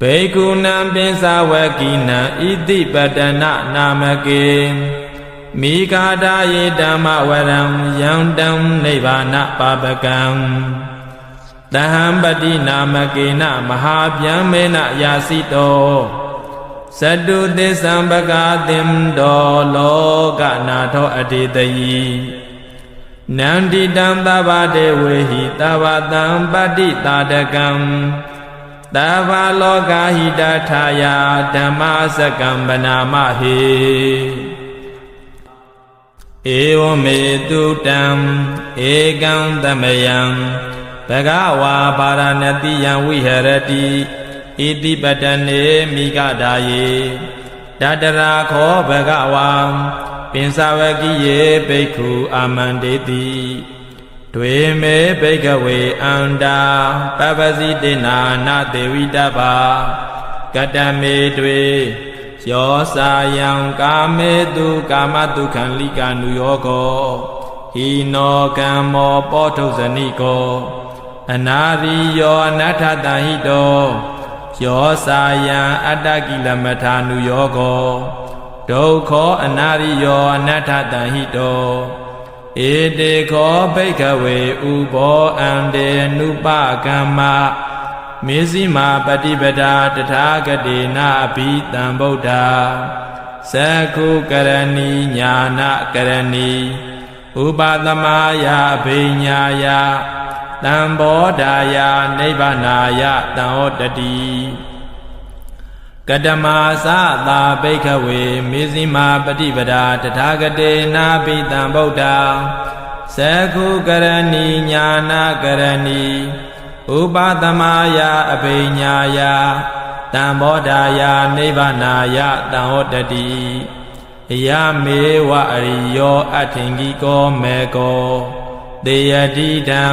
ဘေကုဏံပိစဝကိနံဣတိပတနာနာမကေမိဂာဒယေဓမ္မဝရံယံတံနိဗ္ဗာနပါပကံတဟံပတိနာမကေနမဟာဗျံမေနယာစိတောသတုသစ္ဆံပကာသင်္တောလောကနာထောအတေတယီနန္တိတံသဗ္ဗတေဝေဟိသဗ္ဗတံပတိတာတကံ သဗ္ဗလောကဟိတထာယဓမ္မစကံဗနာမဟေဧဝမေတုတံဧကံသမယံဘဂဝါပါရဏတိယံဝိဟရတိဣတိပတနေမိဂဒာယေတတရာခောဘဂဝါပင်စဝကိယေဘိက္ခုအာမန္တေတိ တွေမေဘိကဝေအန္တာပပစီတေနာနာတေဝိတဘာကတမေတွေယောစာယံကာမေတုကာမတုခံလိကာနုယောကောဟိနောကမ္မောပောထုဇဏိကောအနာရိယောအနတ္ထတဟိတောယောစာယံအတ္တကိလမထာနုယောကောဒုက္ခောအနာရိယောအနတ္ထတဟိတော ဧတေခောဘိကဝေဥဘောအန္တေနုပကမ္မမေဇိမာပฏิပဒာတထာဂတိနာဘိတံဗုဒ္ဓသက္ခုကရဏီညာနာကရဏီဥပသမယအဘိညာယတံဘောဓာယနိဗ္ဗာနာယတံဟောတတိ ကတမသသာဘိခဝေမေဇိမာပฏิပဒာတထာဂတေနာဘိတံဗုဒ္ဓသက္ခုကရဏီညာနာကရဏီဥပသမယအဘိညာယတံဘောဓာယနိဗ္ဗာနာယတံဟောတတိအယမေဝအရိယောအထင်ကြီးကောမေကောတေယတိတံ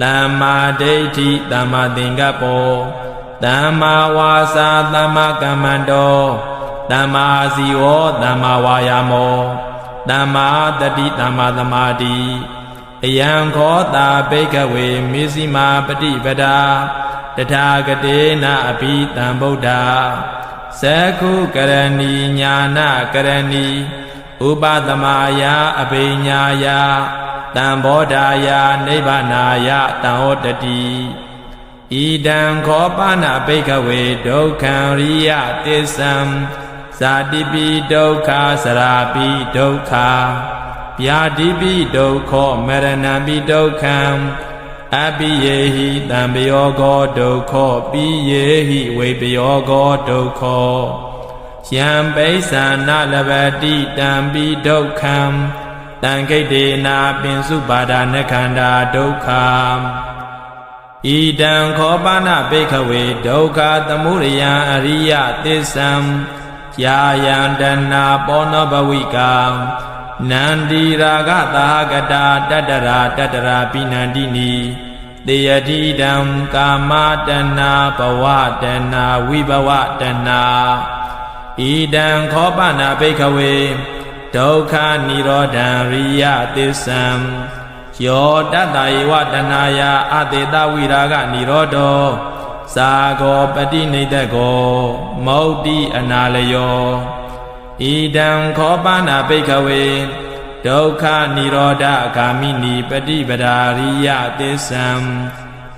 သမ္မာဒိဋ္ဌိသမ္မာသင်္ကပ္ပော သမ္မာဝါစာသမ္မာကမ္မန္တောသမ္မာစီဝောသမ္မာဝါယာမောသမ္မာတတိသမ္မာသမာဓိအယံခောတာဘိကဝေမေဇိမာပฏิပဒာတထာဂတေနအဘိတံဗုဒ္ဓသက္ခုကရဏီညာနာကရဏီဥပသမယအဘိညာယတံဘောဓာယနိဗ္ဗာနာယတံဟောတတိ ဣဒံခောပနာဘိကဝေဒုက္ခံရိယတစ္စံဇာတိပိဒုက္ခစရာပိဒုက္ခဗျာတိပိဒုက္ခောမရဏံပိဒုက္ခံအပိယေဟိတံပယောကောဒုက္ခောပိယေဟိဝေပယောကောဒုက္ခောယံပိဿာနလဘတိတံပိဒုက္ခံတံခိတ်တေနာပင်စုပါဒာနခန္ဓာဒုက္ခ ဣဒံခောပနာဘိခဝေဒုက္ခသမုဒယံအရိယသစ္ဆံယာယံတဏပောနောဘဝိကံနန္ဒီရာဂသာဂတာတတရာတတရာပိနန္တိနီတေယတိတံကာမတဏဘဝတဏဝိဘဝတဏဣဒံခောပနာဘိခဝေဒုက္ခនិရောဓံရိယသစ္ဆံ ယောတတ္တယေဝတဏယအတေတဝိရာဂនិရောဓောသာဂောပတိနေတကောမௌတိအနာလယောဣဒံခောပနာဘိခဝေဒုက္ခនិရောဓဂာမိနိပฏิပဒါရိယသစ္ဆံ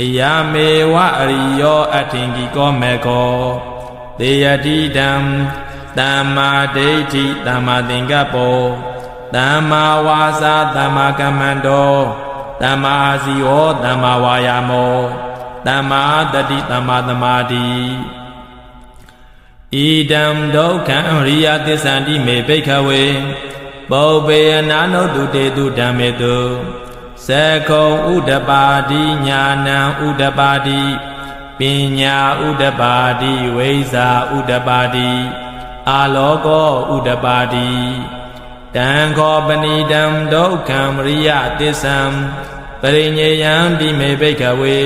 အယမေဝအရိယောအထင်ကြီးကောမေကောတေယတိတံသမ္မာဒိဋ္ဌိသမ္မာသင်္ကပ္ပော သမ္မာဝါစာသမ္မာကမ္မန္တောသမ္မာစီဟောသမ္မာဝါယာမောသမ္မာတတိသမ္မာသမာဓိဣဒံဒုက္ခံရိယသစ္ဆန္တိမေဘိခဝေပုပ္ပေအနာနုတုတေတုဓမ္မေတုသက္ခုံဥဒပါတိညာဏံဥဒပါတိပညာဥဒပါတိဝိဇာဥဒပါတိအာလောကောဥဒပါတိ တံခောပဏိတံဒုက္ခံရိယသစ္ဆံပရိညေယံတိမေဘိခဝေ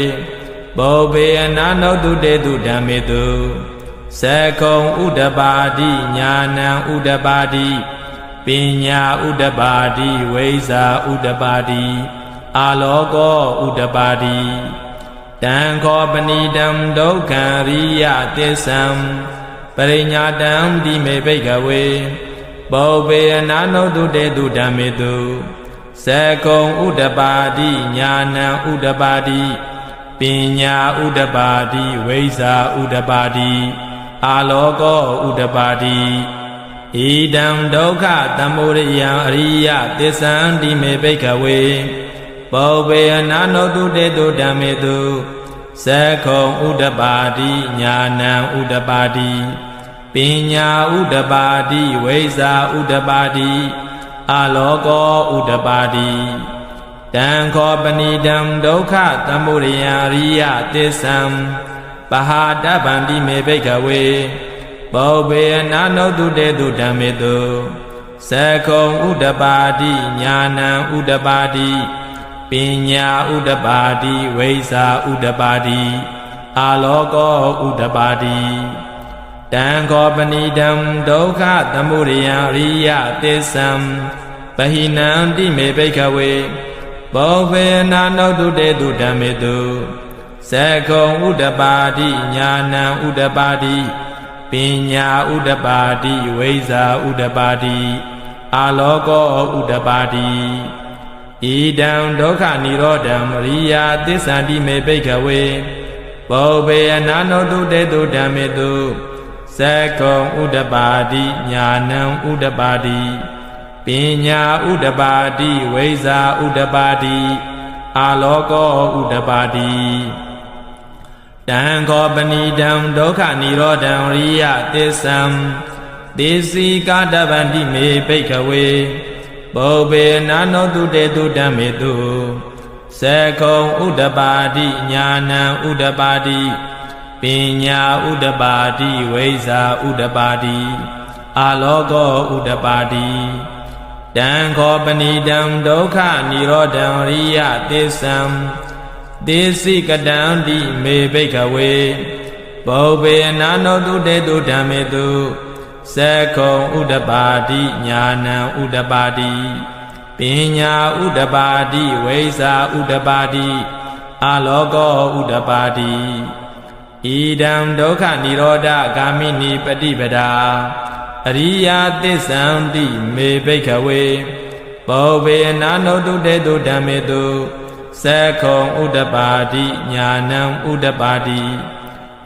ဘောဘေအနာနုတုတေတုဓမ္မေတုသက္ခုံဥဒပါတိညာဏံဥဒပါတိပညာဥဒပါတိဝိဇာဥဒပါတိအာလောကောဥဒပါတိတံခောပဏိတံဒုက္ခံရိယသစ္စံပရိညာတံဒီမေဘိကဝေ ဘောပေအနာနုတုတေတုဓမ္မေတုသကုံဥဒပါတိညာဏံဥဒပါတိပညာဥဒပါတိဝိဇာဥဒပါတိအာလောကောဥဒပါတိဣဒံဒုက္ခသမုဒယံအရိယသစ္ဆံဒီမေဘိကဝေဘောပေအနာနုတုတေတုဓမ္မေတုသကုံဥဒပါတိညာဏံဥဒပါတိ ပညာဥဒပါတိဝိဇာဥဒပါတိအာလောကောဥဒပါတိတံခောပဏိတံဒုက္ခသမုဒယံအရိယသစ္ဆံပဟာတဗန္တိမေဘိကဝေဘောဘေအနာနုတုတေတုဓမ္မေတုသကုံဥဒပါတိညာဏံဥဒပါတိပညာဥဒပါတိဝိဇာဥဒပါတိအာလောကောဥဒပါတိ တံခောပဏိတံဒုက္ခသမုဒယံအရိယသစ္ဆံပဟိနံတိမေဘိကဝေဘောဘေနာနောတုတေတုဓမ္မေတုသကုံဥဒပါတိညာဏံဥဒပါတိပညာဥဒပါတိဝိဇာဥဒပါတိအာလောကောဥဒပါတိဣဒံဒုက္ခនិရောဓံအရိယာသစ္ဆန္တိမေဘိကဝေဘောဘေအနာနောတုတေတုဓမ္မေတု သကုံဥဒပါတိညာဏံဥဒပါတိပညာဥဒပါတိဝိဇာဥဒပါတိအာလောကောဥဒပါတိတံခောပဏိတံဒုက္ခនិရောဓံရိယသစ္ဆံသေစီကာတဗန္တိမေဘိကဝေဘောဘေနာနောတုတေတုဓမ္မေတုသကုံဥဒပါတိညာဏံဥဒပါတိ ပညာဥဒပါတိဝိဇာဥဒပါတိအာလောကောဥဒပါတိတံခောပဏိတံဒုက္ခនិရောဓံရိယသစ္ဆံသေစိကတံတိမေဘိကဝေဘောဘေနာနောတုတေတုဓမ္မေတုသကုံဥဒပါတိညာဏံဥဒပါတိပညာဥဒပါတိဝိဇာဥဒပါတိအာလောကောဥဒပါတိ ဣဒံဒုက္ခនិရောဓဂ ामि နိပฏิပဒာအရိယာသစ္ဆံတိမေဘိကဝေဘောဘေနာနုတုတေတုဓမ္မေတုသကုံဥဒပါတိညာဏံဥဒပါတိ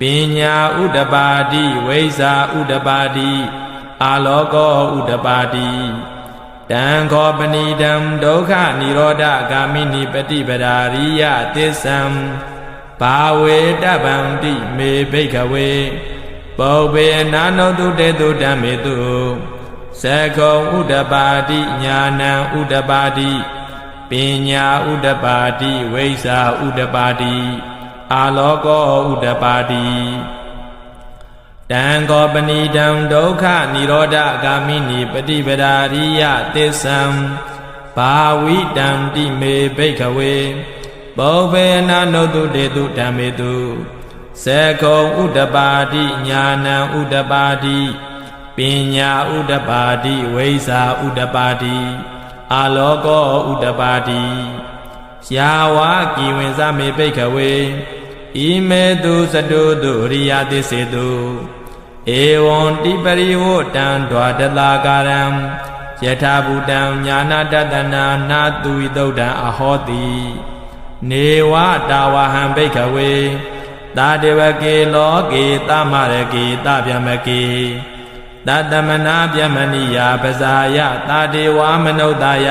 ပညာဥဒပါတိဝိဇာဥဒပါတိအာလောကောဥဒပါတိတံခောပဏိတံဒုက္ခនិရောဓဂ ामि နိပฏิပဒာရိယသစ္ဆံ ဘာဝေတဗံတိမေဘိကဝေပုဗ္ဗေနာနောတုတေတုဓမ္မေတုသကုံဥဒပါတိညာဏံဥဒပါတိပညာဥဒပါတိဝိဇာဥဒပါတိအာလောကောဥဒပါတိတံကောပဏိတံဒုက္ခនិရောဓဂ ामि နိပฏิပဒာရိယသစ္ဆံဘာဝိတံတိမေဘိကဝေ ဘောဘေနာနောတုတေတုဓမ္မေတုသကုံဥဒပါတိညာဏံဥဒပါတိပညာဥဒပါတိဝိဇာဥဒပါတိအာလောကောဥဒပါတိယာဝကိဝင်စမေပိခဝေဣမေတုသတုတုရိယသစ္စေတုဧဝံတိပရိဝတံဒွါတလာကာရံယထာဘူတံညာနာတတနာနာတုဝိတုဒ္ဓံအဟောတိ နေဝတာဝဟံဘိခဝေတာတေဝကေလောကေတမရကေတဗျမကေတတမနာဗျမဏိယာပဇာယတာတေဝမနုဿာယ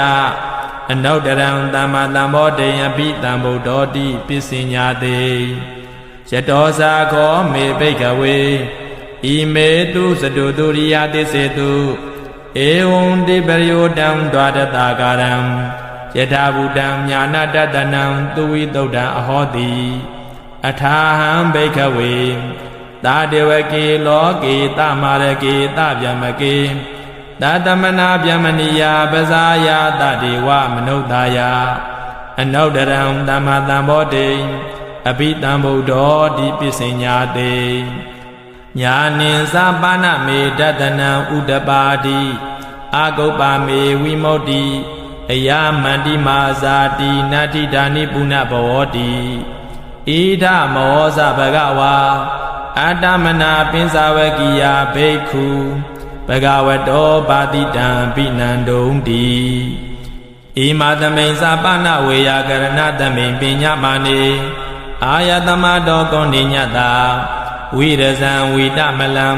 အနုတ္တရံသမ္မာသမ္ဗောတေယပိတံဗုဒ္ဓောတိပစ္စညာတေယတောစာခောမေဘိကဝေဣမေတုစတုတုရိယသစ္စေတုဧဝံတိပရိယောတံဒွါဒတာကာရံ ယထာဘူတံညာနာတတနံသူဝိတုဒ္ဓံအဟောတိအထာဟံဘိခဝေသာတေဝကေလောကေတမာရကေတဗျမကေတတမနာဗျမနိယပဇာယတတေဝမနုဿာယအနုတ္တရံသမ္မာသမ္ဗောတိအဘိတံဗုဒ္ဓောတိပစ္စညာတေညာနိသပါဏမေတတနံဥဒပါတိအာဂုပ္ပမေဝိမု ക്തി အယမန္တိမာဇာတိနတ္ထိဒာနိပုဏ္ဏဘဝတိဣဒမောဇဘဂဝါအတ္တမနာပင်စဝကိယဘိက္ခုဘဂဝတောပါတိတံပိနန္တုံတိဣမာသမိန်စာပနဝေယကရဏသမိန်ပညာမာနေအာယတမတောကောဏိညတာဝိရဇံဝိတမလံ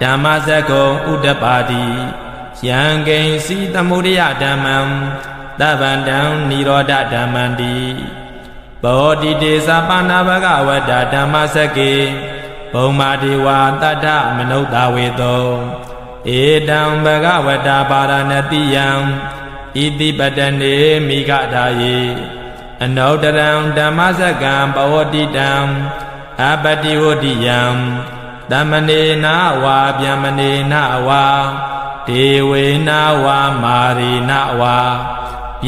ဓမ္မစကုံဥဒ္ဒပါတိ ယံကိဉ္စီသမုဒယဓမ္မံသဗ္ဗန္တံនិရောဓဓမ္မန္တိဘောတိတေသပနာဘဂဝတ္တဓမ္မစကေဘုံမာဒေဝတတ္ထမနုဿဝေတောဧတံဘဂဝတ္တပါရဏတိယံဣတိပတနေမိဂဒါယေအနုတရံဓမ္မစကံပဝတိတံအပတိဝတိယံသမ္မနေနာဝါဗျမနေနာဝါ ဒေဝေနာဝါမာရိနာဝါ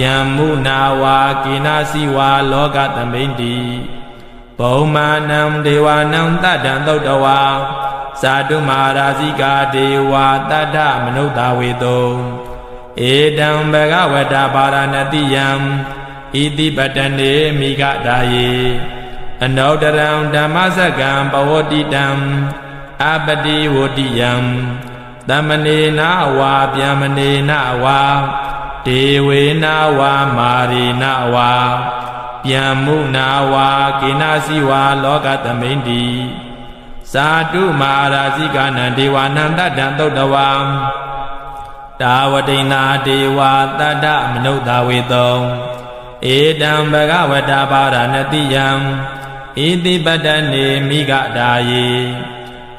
ယံမုနာဝါကိနာစီဝါလောကသမိန်တိဘုံမာနံဒေဝနံတတံသုတ်တဝါသာတုမာရာဇိကာဒေဝတတ္ထမနုဿဝေတောဧတံဘဂဝတ္တပါရဏတိယံဣတိပတနေမိဂဒါယေအနုတရံဓမ္မစကံပဝတိတံအပတိဝတိယံ သမနေနာဝါဗျမနေနာဝါဒေဝေနာဝါမာရိနာဝါဗျံမုနာဝါကိနာစီဝါလောကသမိန်တိသာတုမာရာဇိကနံဒေဝနံတတံသုတ်တဝံတာဝတိနာဒေဝတတ္တမနုဿဝေတောဧတံဘဂဝတ္တပါရဏတိယံဣတိပတ္တနေမိဂဒါယေ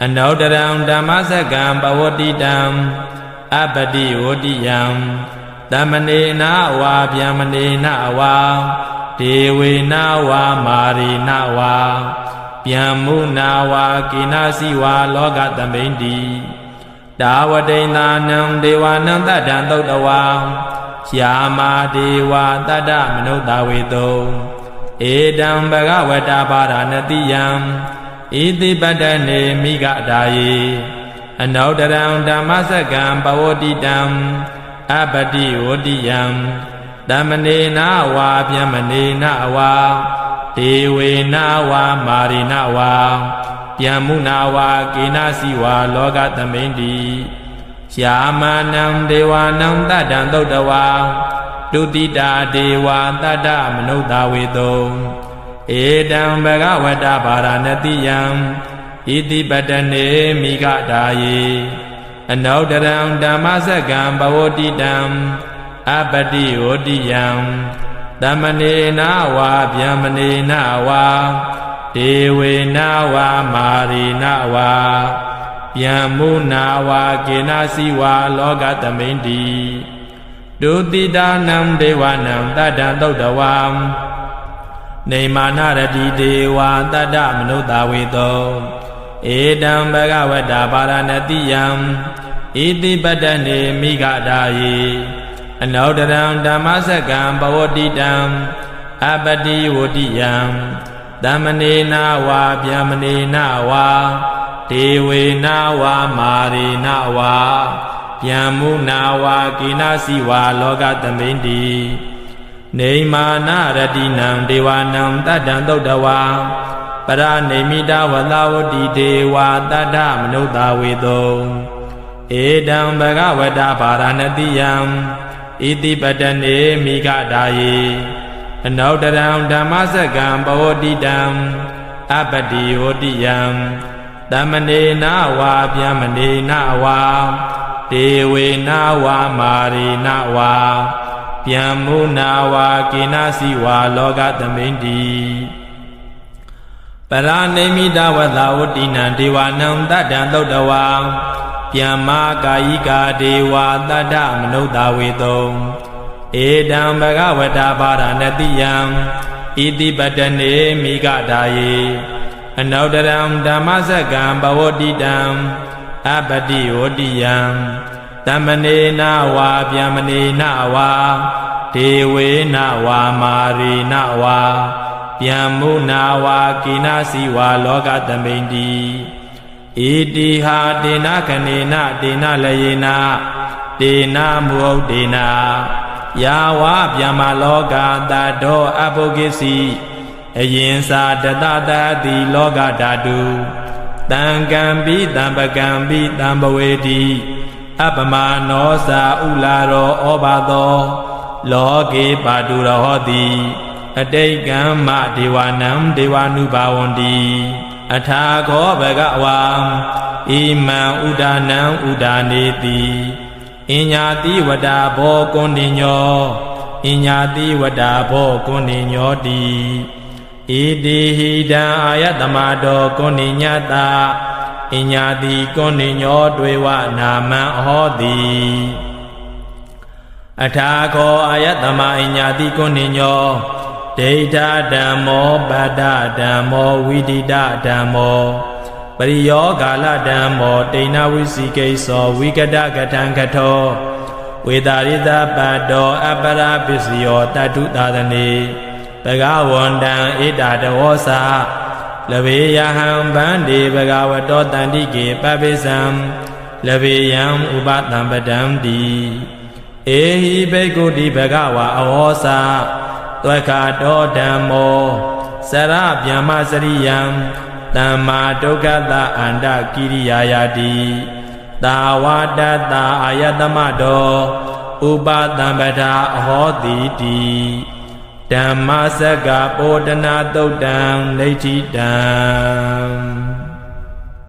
အနုတရံဓမ္မစကံပဝတိတံအပတိဝတိယံသမနေနာဝါဗျမနေနာဝါဒေဝေနာဝါမာရိနာဝါဗျံမုနာဝါကိနာစီဝါလောကသမိန်တိတာဝတိနာနံဒေဝနံတတံသုတ်တဝါရှာမာဒေဝတတ္တမနုဿဝေတောဧတံဘဂဝတ္တပါရဏတိယံ ဣတိပတ္တနေမိဂဒါယေအနုတရံဓမ္မစကံပဝတိတံအပတိဝတိယံတမနေနာဝါဗျမနေနာဝါဒေဝေနာဝါမာရိနာဝါဗျမုနာဝါကေနာစီဝါလောကသမိန်တိရှာမနံဒေဝနံတတံသုတ်တဝါတုတိတာဒေဝတတ္တမနုဿဝေတော ဧတံဘဂဝတ္တပါရဏတိယံဣတိပတနေမိဂဒါယေအနုတရံဓမ္မစကံဘဝတိတံအပတိဝတိယံသမနေနာဝါဗျမနေနာဝါဒေဝေနာဝါမာရိနာဝါဗျံမုနာဝါကေနာစီဝါလောကသမိန်တိဒုတိတာနံဒေဝနံတတ္တံသုတ်တဝံ နေမာနရတိဒေဝတတ္တမနုဿဝေတောဧတံဘဂဝတ္တပါရဏတိယံဣတိပတ္တနေမိဂဒါယေအနုတရံဓမ္မစကံပဝတိတံအပတိဝတိယံသမနေနာဝါဗျမနေနာဝါဒေဝေနာဝါမာရိနာဝါဗျံမုနာဝါကိနာစီဝါလောကသမိန်တိ နေမာနရတိနံဒေဝနံတတ္တံသုတ်တဝါပရနေမိတဝသဝတိဒေဝတတ္တမနုဿဝေတောဧတံဘဂဝတ္တပါရဏတိယံဣတိပတနေမိဂဒါယေအနုတရံဓမ္မစကံပဝတိတံအပတိဝတိယံသမနေနာဝါဗျမနေနာဝါဒေဝေနာဝါမာရိနာဝါ ဗျံမုနာဝါကိနာစီဝါလောကသမိန်တိပရဏိမိတဝသဝတိနံဒေဝနံတတ္တံသုတ်တဝါဗျမ္မာကာယိကာဒေဝတတ္တမနုဿဝေတောဧတံဘဂဝတ္တပါရဏတိယံဣတိပတနေမိဂဒါယေအနုတရံဓမ္မစကံဘဝတိတံအပတိဝတိယံ တမနေနာဝါဗျမနေနာဝါဒေဝေနာဝါမာရိနာဝါဗျံမုနာဝါကိနာစီဝါလောကသမိန်တိဣတိဟာတေနခဏေနတေနလယေနတေနမုဟုတ်တေနယာဝဗျမလောကတတောအပုဂ္ဂိစီအရင်စာတတတတိလောကဓာတုတံကံပိတံပကံပိတံပဝေတိ အပမနောစာဥလာရောဩဘာသော လောကေပါတုရဟောတိအတိတ်ကမ္မဒေဝနံဒေဝ ानु ဘာဝန္တိအထာခောဘဂဝါဣမံဥဒါနံဥဒါနေတိအညာတိဝဒဘောကုဏ္ဏညောအညာတိဝဒဘောကုဏ္ဏညောတိဣတိဟိတံအာယတမတောကုဏ္ဏညတာ အညာတိကုဏ္ဏညောတွေဝနာမံဟောတိအထာခောအာယတမအညာတိကုဏ္ဏညောဒိဋ္ဌဓမ္မောပတ္တဓမ္မောဝိတိတဓမ္မောပရိယောဂာလဓမ္မောတိဏဝိစီကိသောဝိကတကထံကထောဝေတာရိတပတ္တောအပရာပစ္စယောတတုသာသနေဘဂဝန္တံဣတာတဝောစာ လဗေယဟံဗန္တိဘဂဝတောတန္တိကေပပိစံလဗေယံဥပတံပဒံတိဧဟိဘိက္ခုတိဘဂဝါအဝောစာသွက်ခာတောဓမ္မောစရဗျမ္မစရိယံတမ္မာဒုက္ခတအန္တကိရိယာယာတိတာဝတတ္တအာယတမတောဥပတံပဒာအဟောတိတိ ဓမ္မစကပောဒနာတုတ်တံလိဋ္ဌိတံ